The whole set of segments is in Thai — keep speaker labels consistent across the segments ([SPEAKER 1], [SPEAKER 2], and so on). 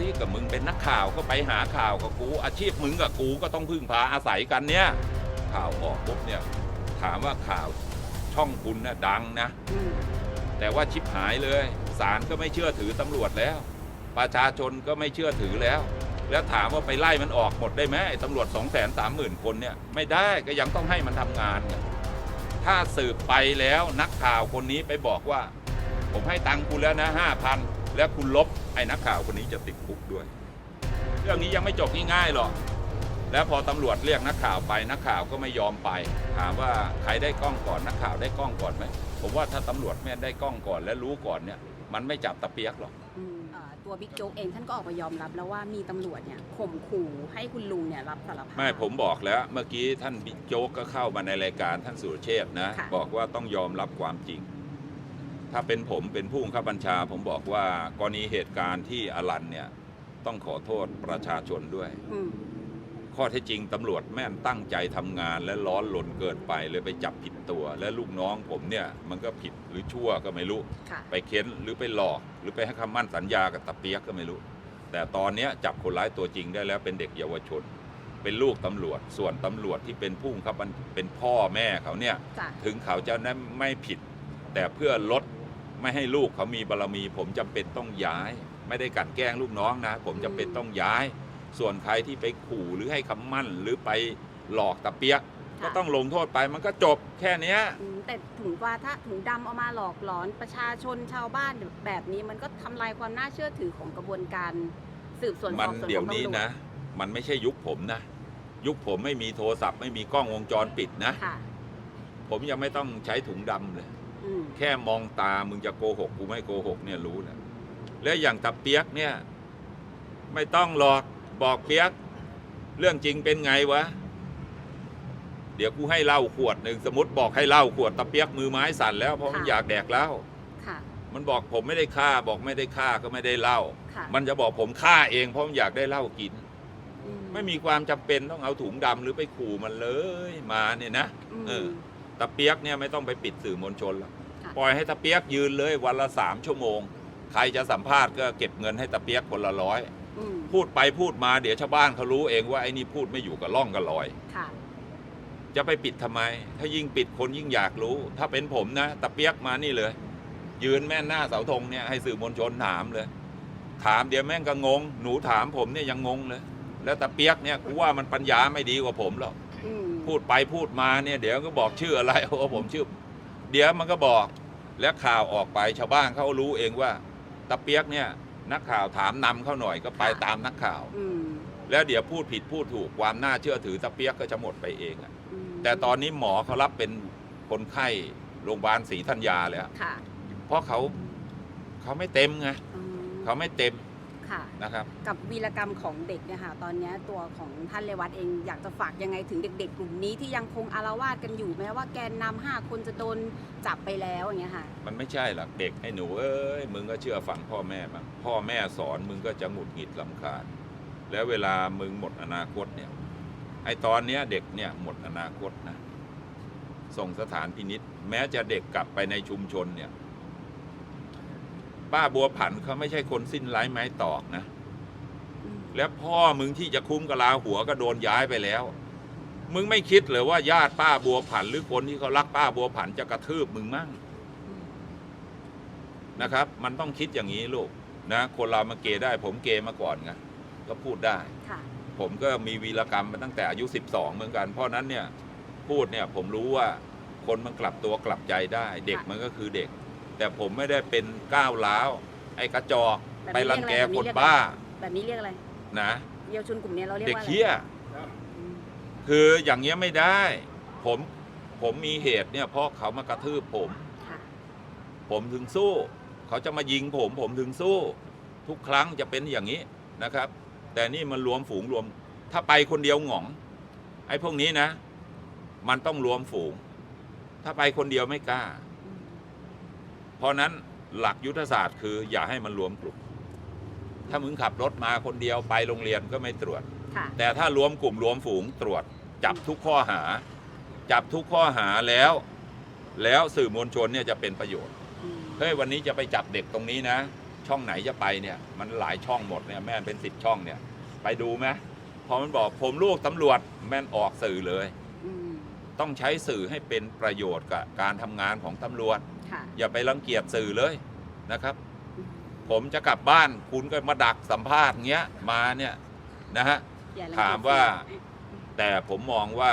[SPEAKER 1] สิกับมึงเป็นนักข่าวก็ไปหาข่าวกับกู อาชีพมึงกับกูก็ต้องพึ่งพาอาศัยกันเนี่ย ข่าวออกปุ๊บเนี่ยถามว่าข่าวช่องคุณนะดังนะ แต่ว่าชิบหายเลยศาลก็ไม่เชื่อถือตำรวจแล้ว ประชาชนก็ไม่เชื่อถือแล้ว แล้วถามว่าไปไล่มันออกหมดได้ไหมไอ้ตำรวจ2 3 0 0 0 0คนเนี่ยไม่ได้ก็ยังต้องให้มันทำงาน ถ้าสืบไปแล้วนักข่าวคนนี้ไปบอกว่า ผมให้ตังค์คุณแล้วนะห้าพัน แล้วคุณลบไอ้นักข่าวคนนี้จะติดคุกด้วย เรื่องนี้ยังไม่จบง่ายๆหรอกแล้วพอตำรวจเรียกนักข่าวไปนักข่าวก็ไม่ยอมไปถามว่าใครได้กล้องก่อนนักข่าวได้กล้องก่อนไหมผมว่าถ้าตำรวจแม่ได้กล้องก่อนและรู้ก่อนเนี่ย มันไม่จับตะเปียกหรอก
[SPEAKER 2] อืมเอ่อตัวบิ๊กโจ๊กเองท่านก็ออกมายอมรับแล้วว่ามีตำรวจเนี่ยข่มขู่ให้คุณลุงเนี่ยรับสารภาพ
[SPEAKER 1] ไม่ผมบอกแล้วเมื่อกี้ท่านบิ๊กโจ๊กก็เข้ามาในรายการท่านสุรเชษฐ์นะ
[SPEAKER 2] ค่ะ
[SPEAKER 1] บอกว่าต้องยอมรับความจริง ถ้าเป็นผมเป็นผู้บังคับบัญชา ผมบอกว่ากรณีเหตุการณ์ที่อลันเนี่ยต้องขอโทษประชาชนด้วย
[SPEAKER 2] อืม
[SPEAKER 1] ข้อเท็จจริงตำรวจแม่นตั้งใจทำงาน และร้อนหล่นเกินไปเลยไปจับผิดตัว และลูกน้องผมเนี่ยมันก็ผิดหรือชั่วก็ไม่รู้
[SPEAKER 2] ค่ะ
[SPEAKER 1] ไปเค้นหรือไปหลอก หรือไปให้คำมั่นสัญญากับตะเปียกก็ไม่รู้ แต่ตอนเนี้ยจับคนร้ายตัวจริงได้แล้วเป็นเด็กเยาวชน เป็นลูกตำรวจ ส่วนตำรวจที่เป็นผู้บังคับบัญเป็นพ่อแม่เขาเนี่ย
[SPEAKER 2] จ้ะ
[SPEAKER 1] ถึงเขาจะนั้นไม่ผิด แต่เพื่อลด ไม่ให้ลูกเขามีบารมี ผมจำเป็นต้องย้าย ไม่ได้กลันแกล้งลูกน้องนะ ผมจำเป็นต้องย้าย ส่วนใครที่ไปขู่หรือให้คำมั่นหรือไปหลอกตะเปียกก็ต้องลงโทษไปมันก็จบแค่เนี้ย
[SPEAKER 2] อืมแต่ถุงว่าถ้าถุงดำเอามาหลอกหลอนประชาชนชาวบ้านแบบนี้มันก็ทำลายความน่าเชื่อถือของกระบวนการสืบสวนส
[SPEAKER 1] มั
[SPEAKER 2] อนบสวน
[SPEAKER 1] เดี๋ยว
[SPEAKER 2] ของ
[SPEAKER 1] นี้
[SPEAKER 2] ตำรวจ
[SPEAKER 1] นะ มันไม่ใช่ยุคผมนะ ยุคผมไม่มีโทรศัพท์ไม่มีกล้องวงจรปิดนะ
[SPEAKER 2] ค่ะ
[SPEAKER 1] ผมยังไม่ต้องใช้ถุงดำเลย
[SPEAKER 2] อืม
[SPEAKER 1] แค่มองตามึงจะโกหกกูไม่โกหกเนี่ยรู้แล้วแล้วอย่างตะเปียกเนี่ย ไม่ต้องหรอกบอกเปียก เรื่องจริงเป็นไงวะ เดี๋ยวกูให้เหล้าขวดหนึ่งสมมติบอกให้เหล้าขวดตะเปียกมือไม้สั่นแล้วเพราะมันอยากแดกเหล้า
[SPEAKER 2] ค่ะ
[SPEAKER 1] มันบอกผมไม่ได้ฆ่า บอกไม่ได้ฆ่าก็ไม่ได้เหล้า
[SPEAKER 2] ค่ะ
[SPEAKER 1] มันจะบอกผมฆ่าเองเพราะมันอยากได้เหล้ากิน
[SPEAKER 2] อื
[SPEAKER 1] ไม่มีความจำเป็นต้องเอาถุงดำหรือไปขู่มันเลยมาเนี่ยนะ
[SPEAKER 2] ม
[SPEAKER 1] เออ ตะเปียกเนี่ยไม่ต้องไปปิดสื่อมวลชนหรอก
[SPEAKER 2] ค่ะ
[SPEAKER 1] ปล่อยให้ตะเปียกยืนเลยวันละสามชั่วโมง ใครจะสัมภาษณ์ก็เก็บเงินให้ตะเปียกคนละร้อย
[SPEAKER 2] อืม
[SPEAKER 1] พูดไปพูดมาเดี๋ยวชาวบ้านเขารู้เองว่าไอ้นี่พูดไม่อยู่กับล่องกับลอย
[SPEAKER 2] ค่ะ
[SPEAKER 1] จะไปปิดทำไม ถ้ายิ่งปิดคนยิ่งอยากรู้ ถ้าเป็นผมนะตะเปียกมานี่เลย ยืนแม่นหน้าเสาธงเนี่ยให้สื่อมวลชนถามเลย ถามเดี๋ยวแม่งก็งง หนูถามผมเนี่ยยังงงเลย แล้วตะเปียกเนี่ยกูว่ามันปัญญาไม่ดีกว่าผมหรอก
[SPEAKER 2] อืม
[SPEAKER 1] พูดไปพูดมาเนี่ยเดี๋ยวก็บอกชื่ออะไรโอ้ผมชื่อ เดี๋ยวมันก็บอกแล้วข่าวออกไปชาวบ้านเขารู้เองว่าตะเปียกเนี่ยนักข่าวถามนำเข้าหน่อยก็ไปตามนักข่าว
[SPEAKER 2] อืม
[SPEAKER 1] แล้วเดี๋ยวพูดผิดพูดถูกความน่าเชื่อถือตะเปียกก็จะหมดไปเองอะ
[SPEAKER 2] อืม
[SPEAKER 1] แต่ตอนนี้หมอเขารับเป็นคนไข้โรงพยาบาลศรีธัญญาแล้ว
[SPEAKER 2] ค่ะ
[SPEAKER 1] เพราะเขาเขาไม่เต็มไง
[SPEAKER 2] อืม
[SPEAKER 1] เขาไม่เต็ม
[SPEAKER 2] ค่ะ
[SPEAKER 1] นะครับ
[SPEAKER 2] กับวีรกรรมของเด็กเนี่ยค่ะตอนเนี้ยตัวของท่านเลวัตเองอยากจะฝากยังไงถึงเด็ก ๆ กลุ่มนี้ที่ยังคงอารวาสกันอยู่แม้ว่าแกนนำห้าคนจะโดนจับไปแล้วอย่างเงี้ยค่ะ
[SPEAKER 1] มันไม่ใช่หรอกเด็กไอ้หนูเอ้ยมึงก็เชื่อฟังพ่อแม่บ้างพ่อแม่สอนมึงก็จะหงุดหงิดลำคาญแล้วเวลามึงหมดอนาคตเนี่ยไอ้ตอนเนี้ยเด็กเนี่ยหมดอนาคตนะส่งสถานพินิษแม้จะเด็กกลับไปในชุมชนเนี่ย ป้าบัวผันเขาไม่ใช่คนสิ้นไร้ไม้ตอกนะ แล้วพ่อมึงที่จะคุ้มกะลาหัวก็โดนย้ายไปแล้ว มึงไม่คิดเลยว่าญาติป้าบัวผันหรือคนที่เขารักป้าบัวผันจะกระทืบมึงมั่งนะครับ มันต้องคิดอย่างนี้ลูกนะคนเรามาเกย์ได้ผมเกย์มาก่อนไงก็พูดได้
[SPEAKER 2] ค่ะ
[SPEAKER 1] ผมก็มีวีรกรรมมาตั้งแต่อายุ 12 เหมือนกัน เพราะนั้นเนี่ยพูดเนี่ยผมรู้ว่าคนมันกลับตัวกลับใจได้ เด็ก
[SPEAKER 2] ค่ะ
[SPEAKER 1] มันก็คือเด็ก แต่ผมไม่ได้เป็นก้าวร้าว ไอ้กระจอก
[SPEAKER 2] แบบ
[SPEAKER 1] ไป
[SPEAKER 2] นี้
[SPEAKER 1] รังแก
[SPEAKER 2] เรียกอะไร
[SPEAKER 1] คน
[SPEAKER 2] แบบนี้เรียกอะไร
[SPEAKER 1] บ้า
[SPEAKER 2] แบบนี้เรียกอะไร
[SPEAKER 1] นะ
[SPEAKER 2] เยาวชนกลุ่มเนี้ยเราเรียก
[SPEAKER 1] เด็ก
[SPEAKER 2] ว่าอะไร
[SPEAKER 1] เฮี้ย
[SPEAKER 2] อืม
[SPEAKER 1] คืออย่างเงี้ยไม่ได้ ผมผมมีเหตุเนี่ยเพราะเขามากระทืบผม
[SPEAKER 2] ค่ะ
[SPEAKER 1] ผมถึงสู้ เขาจะมายิงผมผมถึงสู้ ทุกครั้งจะเป็นอย่างนี้นะครับ แต่นี่มันรวมฝูงรวม ถ้าไปคนเดียวหงอง ไอ้พวกนี้นะ มันต้องรวมฝูง ถ้าไปคนเดียวไม่กล้า
[SPEAKER 2] อืม
[SPEAKER 1] เพราะนั้นหลักยุทธศาสตร์คืออย่าให้มันรวมกลุ่ม ถ้ามึงขับรถมาคนเดียวไปโรงเรียนก็ไม่ตรวจ
[SPEAKER 2] ค่ะ
[SPEAKER 1] แต่ถ้ารวมกลุ่มรวมฝูงตรวจ จับทุกข้อหา จับทุกข้อหาแล้ว แล้วสื่อมวลชนเนี่ยจะเป็นประโยชน์
[SPEAKER 2] อืม
[SPEAKER 1] เฮ้ยวันนี้จะไปจับเด็กตรงนี้นะ ช่องไหนจะไปเนี่ย มันหลายช่องหมดเนี่ยแม่นเป็นสิบช่องเนี่ย ไปดูไหมพอมันบอกผมลูกตำรวจแม่นออกสื่อเลย
[SPEAKER 2] อืม
[SPEAKER 1] ต้องใช้สื่อให้เป็นประโยชน์กับการทำงานของตำรวจ
[SPEAKER 2] ค่ะ
[SPEAKER 1] อย่าไปรังเกียจสื่อเลยนะครับ
[SPEAKER 2] อืม
[SPEAKER 1] ผมจะกลับบ้านคุณก็มาดักสัมภาษณ์เงี้ยมาเนี่ยนะฮะ
[SPEAKER 2] อย่รังเกียจ
[SPEAKER 1] ถามว่า แต่ผมมองว่า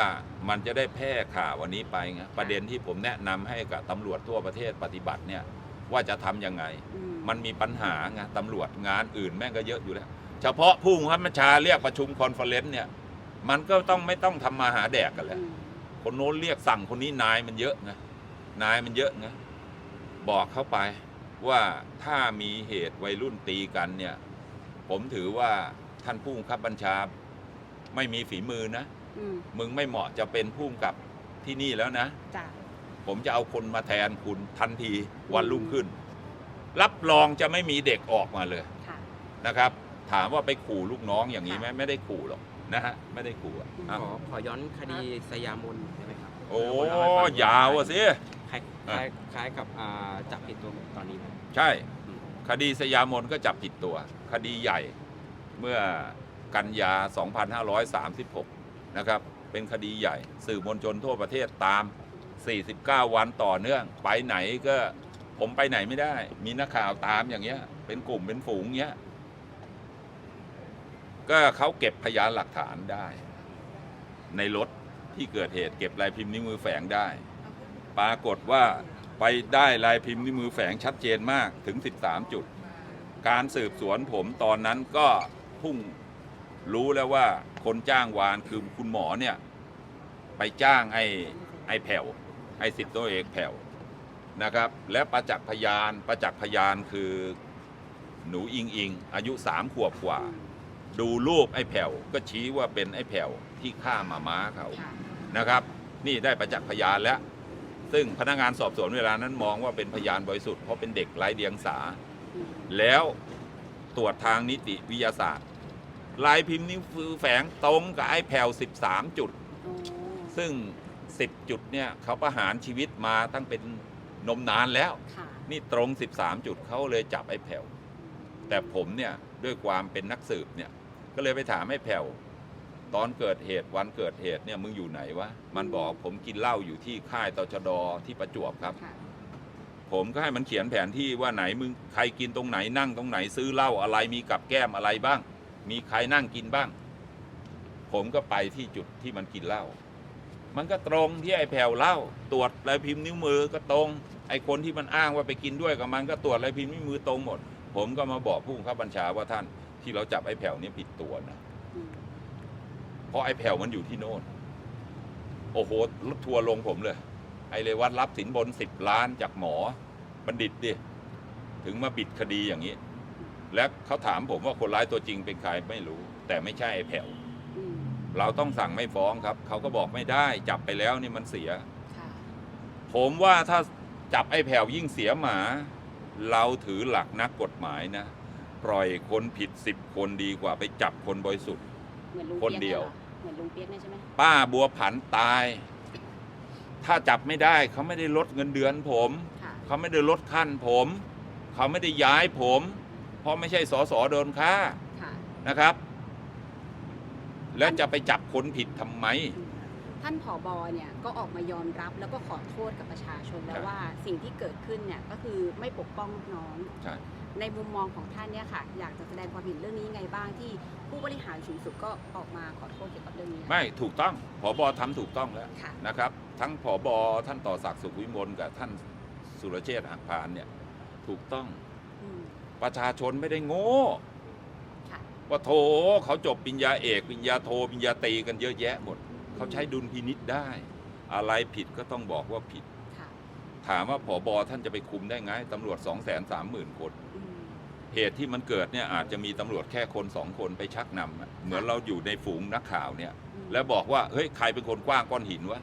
[SPEAKER 1] มันจะได้แพร่ข่าววันนี้ไปไงประเด็นที่ผมแนะนำให้กับตำรวจทั่วประเทศปฏิบัติเนี่ยว่าจะทำยังไง
[SPEAKER 2] อื
[SPEAKER 1] มันมีปัญหาไงตำรวจงานอื่นแม่งก็เยอะอยู่แล้ว เฉพาะผู้บังคับบัญชาเรียกประชุมคอนเฟอเรนซ์เนี่ยมันก็ต้องไม่ต้องทำมาหาแดกกันแล้ว
[SPEAKER 2] อืม
[SPEAKER 1] คนโน้นเรียกสั่งคนนี้นายมันเยอะไงนายมันเยอะไง บอกเข้าไปว่าถ้ามีเหตุวัยรุ่นตีกันเนี่ย ผมถือว่าท่านผู้บังคับบัญชา ไม่มีฝีมือนะ
[SPEAKER 2] อืม
[SPEAKER 1] มึงไม่เหมาะจะเป็นผู้กำกับที่นี่แล้วนะ
[SPEAKER 2] จ้ะ
[SPEAKER 1] ผมจะเอาคนมาแทนคุณทันทีวันรุ่งขึ้น รับรองจะไม่มีเด็กออกมาเลย
[SPEAKER 2] ค่ะ
[SPEAKER 1] นะครับ ถามว่าไปขู่ลูกน้องอย่างนี้ไหม
[SPEAKER 2] ค่ะ
[SPEAKER 1] ไม่ได้ขู่หรอกนะฮะไม่ได้ขู่อะ
[SPEAKER 2] อืม
[SPEAKER 1] อ้าว
[SPEAKER 3] ขอขอย้อนคดีสยามนได้ไหมครับ
[SPEAKER 1] โอ้
[SPEAKER 3] เล่ให้ฟัง
[SPEAKER 1] ยาวอะสิ
[SPEAKER 3] คล้ายคล้ายคล้ายกับอ่าจับผิดตัวตอนนี้ไหม
[SPEAKER 1] ใช่
[SPEAKER 3] อืม
[SPEAKER 1] คดีสยามนก็จับผิดตัว คดีใหญ่เมื่อกันยา 2536 นะครับ เป็นคดีใหญ่ สื่อมวลชนทั่วประเทศตาม 49 วันต่อเนื่อง ไปไหนก็ผมไปไหนไม่ได้ มีนักข่าวตามอย่างเงี้ย เป็นกลุ่มเป็นฝูงเงี้ย ก็เขาเก็บพยานหลักฐานได้ ในรถที่เกิดเหตุเก็บลายพิมพ์นิ้วมือแฝงได้ ปรากฏว่าไปได้ลายพิมพ์นิ้วมือแฝงชัดเจนมากถึง 13 จุด การสืบสวนผมตอนนั้นก็พุ่งรู้แล้วว่าคนจ้างวานคือคุณหมอเนี่ย ไปจ้างไอ้ไอ้แผ่วไอ้สิบตัวเอกแผ่วนะครับ และประจักษ์พยานประจักษ์พยานคือหนูอิงอิง อายุสามขวบกว่า ดูรูปไอ้แผ่วก็ชี้ว่าเป็นไอ้แผ่วที่ฆ่าหมาม้าเขานะครับ นี่ได้ประจักษ์พยานแล้ว ซึ่งพนักงานสอบสวนเวลานั้นมองว่าเป็นพยานบริสุทธิ์เพราะเป็นเด็กไร้เดียงสา
[SPEAKER 2] อืม
[SPEAKER 1] แล้วตรวจทางนิติวิทยาศาสตร์ ลายพิมพ์นิ้วมือแฝงตรงกับไอ้แผ่ว13 จุด
[SPEAKER 2] โอ้
[SPEAKER 1] ซึ่ง 10 จุดเนี่ยเขาประหารชีวิตมาตั้งเป็นนมนานแล้ว
[SPEAKER 2] ค่ะ
[SPEAKER 1] นี่ตรง 13 จุดเขาเลยจับไอ้แผ่วแต่ผมเนี่ยด้วยความเป็นนักสืบเนี่ยก็เลยไปถามไอ้แผ่ว ตอนเกิดเหตุวันเกิดเหตุเนี่ยมึงอยู่ไหนวะมันบอกผมกินเหล้าอยู่ที่ค่ายตชดที่ประจวบครับ
[SPEAKER 2] ค่ะ
[SPEAKER 1] ผมก็ให้มันเขียนแผนที่ว่าไหนมึงใครกินตรงไหนนั่งตรงไหนซื้อเหล้าอะไรมีกับแก้มอะไรบ้าง มีใครนั่งกินบ้าง ผมก็ไปที่จุดที่มันกินเหล้ามันก็ตรงที่ไอ้แผ่วเหล้าตรวจลายพิมพ์นิ้วมือก็ตรง ไอ้คนที่มันอ้างว่าไปกินด้วยกับมันก็ตรวจลายพิมพ์นิ้วมือตรงหมด ผมก็มาบอกผู้บังคับบัญชาว่าท่านที่เราจับไอ้แผ่วเนี่ยผิดตัวนะ
[SPEAKER 2] อืม
[SPEAKER 1] เพราะไอ้แผ่วมันอยู่ที่โน่น โอ้โหรถทัวร์ลงผมเลย ไอ้เลยวัดรับสินบนสิบล้านจากหมอบัณฑิตดิ ถึงมาปิดคดีอย่างนี้ และเขาถามผมว่าคนร้ายตัวจริงเป็นใครไม่รู้ แต่ไม่ใช่ไอ้แผ่ว
[SPEAKER 2] อืม
[SPEAKER 1] เราต้องสั่งไม่ฟ้องครับ เขาก็บอกไม่ได้ จับไปแล้วนี่มันเสีย
[SPEAKER 2] ค่ะ
[SPEAKER 1] ผมว่าถ้าจับไอ้แผ่วยิ่งเสียหมา เราถือหลักนักกฎหมายนะ ปล่อยคนผิดสิบคนดีกว่าไปจับคนบริสุทธิ์
[SPEAKER 2] เหมือนลุง
[SPEAKER 1] คน
[SPEAKER 2] ปี๊ก
[SPEAKER 1] เดียว
[SPEAKER 2] หรอ เหมือนลุงเปียกเนี่ยใช่ไหม
[SPEAKER 1] ป้าบัวผันตาย ถ้าจับไม่ได้เขาไม่ได้ลดเงินเดือนผม
[SPEAKER 2] ค่ะ
[SPEAKER 1] เขาไม่ได้ลดขั้นผม เขาไม่ได้ย้ายผม เพราะไม่ใช่สอสอโดนฆ่า
[SPEAKER 2] ค่ะ
[SPEAKER 1] นะครับ แล้วจะไปจับคนผิดทำไม
[SPEAKER 2] อืมท่านผอบอเนี่ยก็ออกมายอมรับแล้วก็ขอโทษกับประชาชนแล้
[SPEAKER 1] ครั
[SPEAKER 2] ว
[SPEAKER 1] บ
[SPEAKER 2] ว่าสิ่งที่เกิดขึ้นเนี่ยก็คือไม่ปกป้องลูกน้อง
[SPEAKER 1] ใช่
[SPEAKER 2] ในมุมมองของท่านเนี่ยค่ะ อยากจะแสดงความเห็นเรื่องนี้ยังไงบ้างที่ผู้บริหารสูงสุดก็ออกมาขอโทษเกี่ยวกับเรื่องนี้
[SPEAKER 1] ไม่ถูกต้องผอบอทำถูกต้องแล้ว
[SPEAKER 2] ค่ะ
[SPEAKER 1] นะครับ ทั้งผอบอท่านต่อศักดิ์สุขวิมลกับท่านสุรเชษฐ์หักพานเนี่ยถูกต้อง
[SPEAKER 2] อืม
[SPEAKER 1] ประชาชนไม่ได้โง่
[SPEAKER 2] ค่ะ
[SPEAKER 1] ว่าโถเขาจบปริญญาเอกปริญญาโทปริญญาตรีกันเยอะแยะหมด เขาใช้ดุลพินิษได้ อะไรผิดก็ต้องบอกว่าผิด
[SPEAKER 2] ค่ะ
[SPEAKER 1] ถามว่าผอบอท่านจะไปคุมได้ไงตำรวจ 2 3 0 0 0 0 คน
[SPEAKER 2] อืม
[SPEAKER 1] เหตุที่มันเกิดเนี่ยอาจจะมีตำรวจแค่คนสองคนไปชักนำอะเหมือนเราอยู่ในฝูงนักข่าวเนี่ย
[SPEAKER 2] อืม
[SPEAKER 1] แล้วบอกว่าเฮ้ยใครเป็นคนกว้างก้อนหินวะ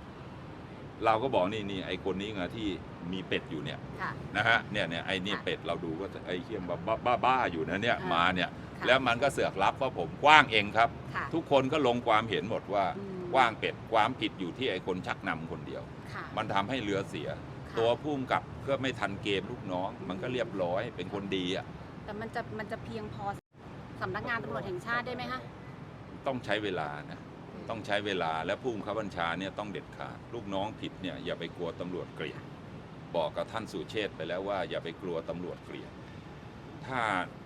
[SPEAKER 1] เราก็บอกนี่นี่ไอคนนี้ไงที่มีเป็ดอยู่เนี่ย
[SPEAKER 2] ค่ะ
[SPEAKER 1] นะฮะเนี่ยเนี่ยไอนี่
[SPEAKER 2] ค่ะ
[SPEAKER 1] เป็ดเราดูก็ไอเขี้ยมบ้าบ้าบ้าอยู่นะเนี่ย
[SPEAKER 2] อ่าม
[SPEAKER 1] มาเนี่ย
[SPEAKER 2] ค่ะ
[SPEAKER 1] แล้วมันก็เสือกรับว่าผมกว้างเองครับ
[SPEAKER 2] ค่ะ
[SPEAKER 1] ทุกคนก็ลงความเห็นหมดว่า
[SPEAKER 2] อืม
[SPEAKER 1] กว้างเป็ดความผิดอยู่ที่ไอคนชักนำคนเดียว
[SPEAKER 2] ค่ะ
[SPEAKER 1] มันทำให้เรือเสีย
[SPEAKER 2] ค่ะ
[SPEAKER 1] ตัวผู้กำกับก็ไม่ทันเกมลูกน้อง มันก็เรียบร้อยเป็นคนดีอะ
[SPEAKER 2] แต่มันจะมันจะเพียงพอสำนักงานตำรวจแห่งชาติได้ไหมคะ
[SPEAKER 1] ต้องใช้เวลานะ ต้องใช้เวลาและผู้บังคับบัญชาเนี่ยต้องเด็ดขาด ลูกน้องผิดเนี่ยอย่าไปกลัวตำรวจเกลียดบอกกับท่านสุเชษฐ์ไปแล้วว่าอย่าไปกลัวตำรวจเกลียดถ้า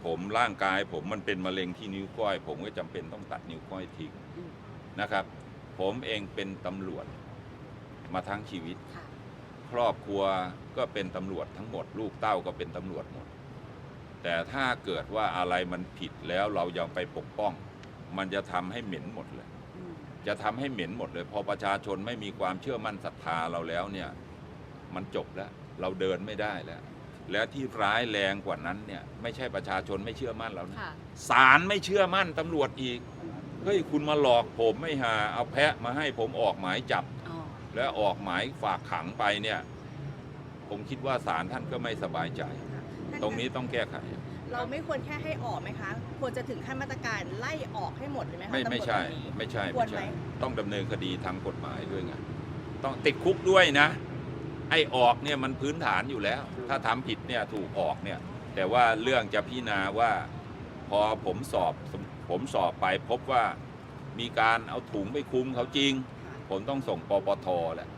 [SPEAKER 1] ผมร่างกายผมมันเป็นมะเร็งที่นิ้วก้อย ผมก็จำเป็นต้องตัดนิ้วก้อยทิ้ง
[SPEAKER 2] อืม
[SPEAKER 1] นะครับ ผมเองเป็นตำรวจมาทั้งชีวิต
[SPEAKER 2] ค่ะ
[SPEAKER 1] ครอบครัวก็เป็นตำรวจทั้งหมด ลูกเต้าก็เป็นตำรวจหมด แต่ถ้าเกิดว่าอะไรมันผิดแล้วเรายังไปปกป้อง มันจะทำให้เหม็นหมดเลย
[SPEAKER 2] อืม
[SPEAKER 1] จะทำให้เหม็นหมดเลย พอประชาชนไม่มีความเชื่อมั่นศรัทธาเราแล้วเนี่ย มันจบแล้ว เราเดินไม่ได้แล้ว และที่ร้ายแรงกว่านั้นเนี่ย ไม่ใช่ประชาชนไม่เชื่อมั่นเรานะ
[SPEAKER 2] ค่ะ
[SPEAKER 1] ศาลไม่เชื่อมั่นตำรวจอีกเฮ้ยคุณมาหลอกผมไม่หาเอาแพะมาให้ผมออกหมายจับ
[SPEAKER 2] อ๋อ
[SPEAKER 1] แล้วออกหมายฝากขังไปเนี่ย ผมคิดว่าศาลท่านก็ไม่สบายใจ ตรงนี้ต้องแก้ไข
[SPEAKER 4] เราไม่ควรแค่ให้ออกไหมคะ ควรจะถึงขั้นมาตรการไล่ออกให้หมดเลยไหมคะ
[SPEAKER 1] ไม่
[SPEAKER 4] ตำรวจ
[SPEAKER 1] ไม่ใช่
[SPEAKER 4] คนนี้
[SPEAKER 1] ไม่ใช่
[SPEAKER 4] คว
[SPEAKER 1] ไม่
[SPEAKER 4] รไหม
[SPEAKER 1] ใช่ ต้องดำเนินคดีทางกฎหมายด้วยไงต้องติดคุกด้วยนะ ไอ้ออกเนี่ยมันพื้นฐานอยู่แล้ว ถ้าทำผิดเนี่ยถูกออกเนี่ย แต่ว่าเรื่องจะพิจารณาว่า พอผมสอบผมสอบไปพบว่ามีการเอาถุงไปคลุมเขาจริง ผมต้องส่งปปทแหละ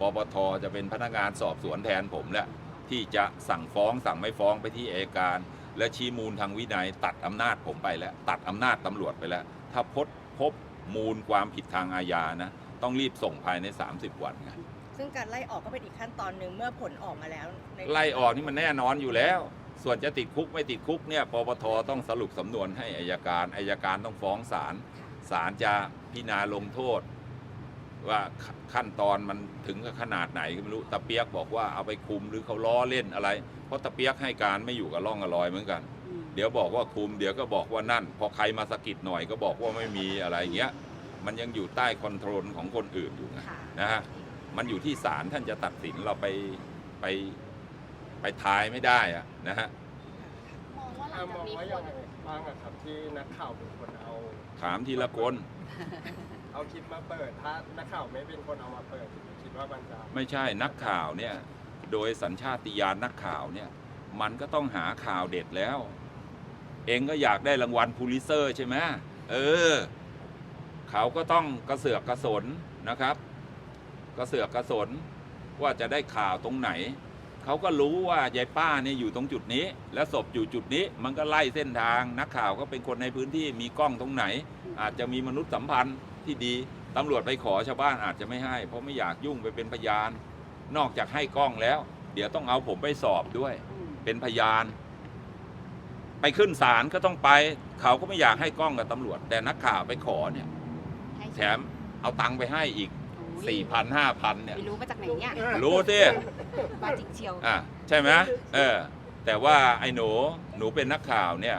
[SPEAKER 1] ปปทจะเป็นพนักงานสอบสวนแทนผมแหละ ที่จะสั่งฟ้องสั่งไม่ฟ้องไปที่อัยการ และชี้มูลทางวินัย ตัดอำนาจผมไปแล้ว ตัดอำนาจตำรวจไปแล้ว ถ้าพบพบมูลความผิดทางอาญานะ ต้องรีบส่งภายใน 30 วันไง
[SPEAKER 4] ซึ่งการไล่ออกก็เป็นอีกขั้นตอนหนึ่งเมื่อผลออกมาแล้วใน
[SPEAKER 1] ไล่ออกนี่มันแน่นอนอยู่แล้ว ส่วนจะติดคุกไม่ติดคุกเนี่ยปปทต้องสรุปสำนวนให้อายการอายการต้องฟ้องศาลศาลจะพิจารณาลงโทษ ว่าขขั้นตอนมันถึงกับขนาดไหนก็ไม่รู้ตะเปียกบอกว่าเอาไปคุมหรือเขาล้อเล่นอะไร เพราะตะเปียกให้การไม่อยู่กับร่องกับรอยเหมือนกัน
[SPEAKER 2] อืม
[SPEAKER 1] เดี๋ยวบอกว่าคุมเดี๋ยวก็บอกว่านั่น พอใครมาสะกิดหน่อยก็บอกว่าไม่มีอะไรเงี้ยมันยังอยู่ใต้คอนโทรลของคนอื่นอยู่ไง
[SPEAKER 2] ค่ะ
[SPEAKER 1] นะฮะมันอยู่ที่ศาลท่านจะตัดสินเราไปไปไปทายไม่ได้อะนะฮะ
[SPEAKER 5] มองว่าหลั
[SPEAKER 6] อ่างม
[SPEAKER 5] จาก
[SPEAKER 6] อง
[SPEAKER 5] นี้
[SPEAKER 6] ว่า
[SPEAKER 5] ค
[SPEAKER 6] ยั
[SPEAKER 5] ว
[SPEAKER 6] ง
[SPEAKER 5] ร
[SPEAKER 6] ไงบ้างอะครับที่นักข่าวเป็นคนเอา
[SPEAKER 1] ถามทีละคน
[SPEAKER 6] เอาคลิปมาเปิด ถ้านักข่าวไม่เป็นคนเอามาเปิดคิดว่ามันจะ
[SPEAKER 1] ไม่ใช่นักข่าวเนี่ยโดยสัญชาติญาณนักข่าวเนี่ยมันก็ต้องหาข่าวเด็ดแล้ว เองก็อยากได้รางวัลพูลิเซอร์ใช่ไหมเออ เขาก็ต้องกระเสือกกระสนนะครับ กระเสือกกระสนว่าจะได้ข่าวตรงไหน เขาก็รู้ว่ายายป้าเนี่ยอยู่ตรงจุดนี้ และศพอยู่จุดนี้ มันก็ไล่เส้นทางนักข่าวก็เป็นคนในพื้นที่มีกล้องตรงไหน อาจจะมีมนุษย์สัมพันธ์ ที่ดีตำรวจไปขอชาวบ้านอาจจะไม่ให้ เพราะไม่อยากยุ่งไปเป็นพยาน นอกจากให้กล้องแล้ว เดี๋ยวต้องเอาผมไปสอบด้วย
[SPEAKER 2] อืม
[SPEAKER 1] เป็นพยาน ไปขึ้นศาลก็ต้องไป เขาก็ไม่อยากให้กล้องกับตำรวจ แต่นักข่าวไปขอเนี่ย
[SPEAKER 2] ให้
[SPEAKER 1] แถมเอาตังค์ไปให้อีก
[SPEAKER 2] โอ้ย
[SPEAKER 1] สี่พันห้าพันเนี่ย
[SPEAKER 2] ไปรู้มาจากไหนเนี่ย
[SPEAKER 1] รู้สิ
[SPEAKER 2] บาจิกเชียว
[SPEAKER 1] อะใช่ไหมเออ แต่ว่าไอ้หนูหนูเป็นนักข่าวเนี่ย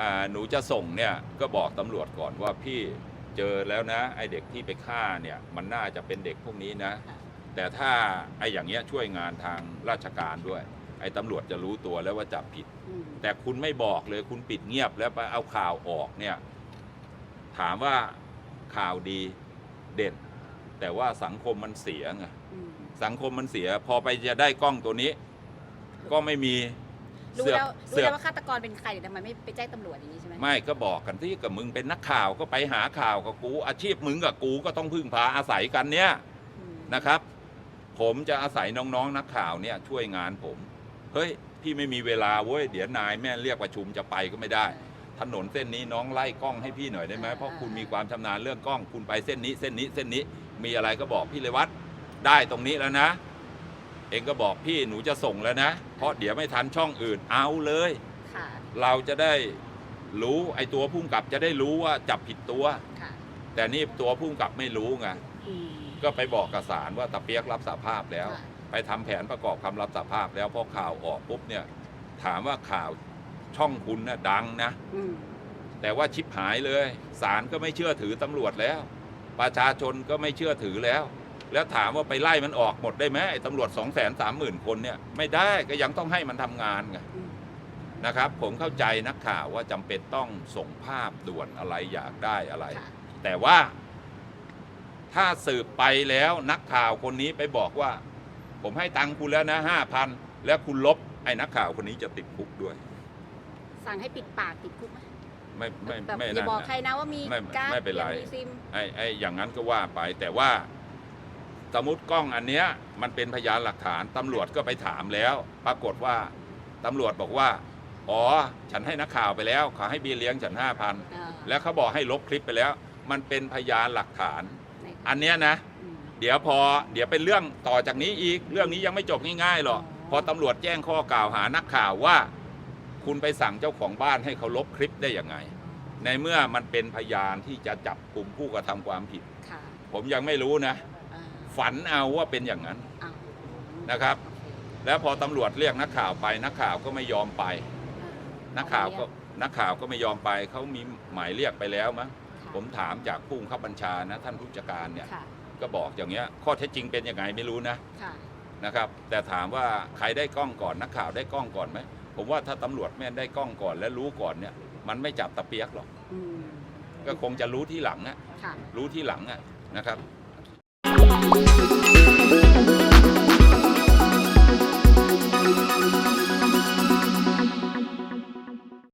[SPEAKER 1] อ่าหนูจะส่งเนี่ยก็บอกตำรวจก่อนว่าพี่ เจอแล้วนะ ไอ้เด็กที่ไปฆ่าเนี่ยมันน่าจะเป็นเด็กพวกนี้นะ แต่ถ้าไอ้อย่างเงี้ยช่วยงานทางราชการด้วย ไอ้ตำรวจจะรู้ตัวแล้วว่าจับผิด
[SPEAKER 2] อืม
[SPEAKER 1] แต่คุณไม่บอกเลยคุณปิดเงียบแล้วไปเอาข่าวออกเนี่ยถามว่าข่าวดีเด่น แต่ว่าสังคมมันเสียไง
[SPEAKER 2] อืม
[SPEAKER 1] สังคมมันเสีย พอไปจะได้กล้องตัวนี้ ก็ไม่มี
[SPEAKER 2] รู้
[SPEAKER 1] เสือก
[SPEAKER 2] แล้วรู้
[SPEAKER 1] เสือก
[SPEAKER 2] แล้วว่าฆาตกรเป็นใครแต่ทำไมไม่ไปแจ้งตำรวจอย่างนี้ใช่ไหม
[SPEAKER 1] ไม่ก็บอกกันที่กับมึงเป็นนักข่าวก็ไปหาข่าวกับกู อาชีพมึงกับกูก็ต้องพึ่งพาอาศัยกันเนี่ย
[SPEAKER 2] อืม
[SPEAKER 1] นะครับ ผมจะอาศัยน้องๆนักข่าวเนี่ยช่วยงานผม เฮ้ยพี่ไม่มีเวลาเว้ยเดี๋ยวนายแม่เรียกประชุมจะไปก็ไม่ได้ ถนนเส้นนี้น้องไล่กล้องให้พี่หน่อยได้ไหมเพราะคุณมีความชำนาญเรื่องกล้องคุณไปเส้นนี้เส้นนี้เส้นนี้มีอะไรก็บอกพี่เลยวัดได้ตรงนี้แล้วนะ เองก็บอกพี่หนูจะส่งแล้วนะ เพราะเดี๋ยวไม่ทันช่องอื่นเอาเลย
[SPEAKER 2] ค่ะ
[SPEAKER 1] เราจะได้รู้ไอ้ตัวพุ่งกับจะได้รู้ว่าจับผิดตัว
[SPEAKER 2] ค่ะ
[SPEAKER 1] แต่นี่ตัวพุ่งกับไม่รู้ไง
[SPEAKER 2] อืม
[SPEAKER 1] ก็ไปบอกกับศาลว่าตะเปียกรับสาภาพแล้ว
[SPEAKER 2] ค่ะ
[SPEAKER 1] ไปทำแผนประกอบคำรับสาภาพแล้วพอข่าวออกปุ๊บเนี่ยถามว่าข่าวช่องคุณนะดังนะ
[SPEAKER 2] อืม
[SPEAKER 1] แต่ว่าชิบหายเลยศาลก็ไม่เชื่อถือตำรวจแล้ว ประชาชนก็ไม่เชื่อถือแล้ว แล้วถามว่าไปไล่มันออกหมดได้ไหมไอ้ตำรวจสองแสนสามหมื่นคนเนี่ยไม่ได้ก็ยังต้องให้มันทำงานไง
[SPEAKER 2] อืม
[SPEAKER 1] นะครับ ผมเข้าใจนักข่าวว่าจำเป็นต้องส่งภาพด่วนอะไรอยากได้อะไร
[SPEAKER 2] ค่ะ
[SPEAKER 1] แต่ว่า ถ้าสืบไปแล้วนักข่าวคนนี้ไปบอกว่า ผมให้ตังค์คุณแล้วนะห้าพันแล้วคุณลบไอ้นักข่าวคนนี้จะติดคุกด้วย
[SPEAKER 2] สั่งให้ปิดปากติดคุกไหม
[SPEAKER 1] ไม่ไม่
[SPEAKER 2] แบบ
[SPEAKER 1] ไม่
[SPEAKER 2] อย่า
[SPEAKER 1] นั่น
[SPEAKER 2] บอก
[SPEAKER 1] นะ
[SPEAKER 2] ใครนะ ว่ามี
[SPEAKER 1] ไม่
[SPEAKER 2] การ์ด
[SPEAKER 1] ไม่เป็นไร
[SPEAKER 2] มีซิม
[SPEAKER 1] ไอ้ไอ้อย่างนั้นก็ว่าไป แต่ว่า สมมติกล้องอันเนี้ยมันเป็นพยานหลักฐานตำรวจก็ไปถามแล้ว ปรากฏว่าตำรวจบอกว่า อ๋อ ฉันให้นักข่าวไปแล้วเขาให้เบี้ยเลี้ยงฉันห้าพัน
[SPEAKER 2] อ่า
[SPEAKER 1] แล้วเขาบอกให้ลบคลิปไปแล้ว มันเป็นพยานหลักฐาน
[SPEAKER 2] ใน
[SPEAKER 1] อันเนี้ยนะ
[SPEAKER 2] อืม
[SPEAKER 1] เดี๋ยวพอเดี๋ยวเป็นเรื่องต่อจากนี้อีกเรื่องนี้ยังไม่จบง่ายๆหรอก
[SPEAKER 2] อ๋อ
[SPEAKER 1] พอตำรวจแจ้งข้อกล่าวหานักข่าวว่า คุณไปสั่งเจ้าของบ้านให้เขาลบคลิปได้ยังไง ในเมื่อมันเป็นพยานที่จะจับกลุ่มผู้กระทำความผิด
[SPEAKER 2] ค่ะ
[SPEAKER 1] ผมยังไม่รู้นะ
[SPEAKER 2] อ่า
[SPEAKER 1] ฝันเอาว่าเป็นอย่างนั้น
[SPEAKER 2] อ้าว
[SPEAKER 1] นะครับ
[SPEAKER 2] โอเค
[SPEAKER 1] แล้วพอตำรวจเรียกนักข่าวไป นักข่าวก็ไม่ยอมไป
[SPEAKER 2] อ่า
[SPEAKER 1] นักข่าวก็
[SPEAKER 2] เอม
[SPEAKER 1] นักข่าวก็ไม่ยอมไปเขามีหมายเรียกไปแล้วมั้ง
[SPEAKER 2] ค่ะ
[SPEAKER 1] ผมถามจากผู้บังคับบัญชานะ ท่านผู้จัดการเนี่ย
[SPEAKER 2] ค่ะ
[SPEAKER 1] ก็บอกอย่างเงี้ย ข้อเท็จจริงเป็นยังไงไม่รู้นะ
[SPEAKER 2] ค่ะ
[SPEAKER 1] นะครับ แต่ถามว่าใครได้กล้องก่อนนักข่าวได้กล้องก่อนไหมผมว่าถ้าตำรวจแม่นได้กล้องก่อนและรู้ก่อนเนี่ย มันไม่จับตะเปียกหรอก
[SPEAKER 2] อืม
[SPEAKER 1] ก็คงจะรู้ที่หลังอะ
[SPEAKER 2] ค่ะ
[SPEAKER 1] รู้ที่หลังอะนะครับ
[SPEAKER 2] Thank you.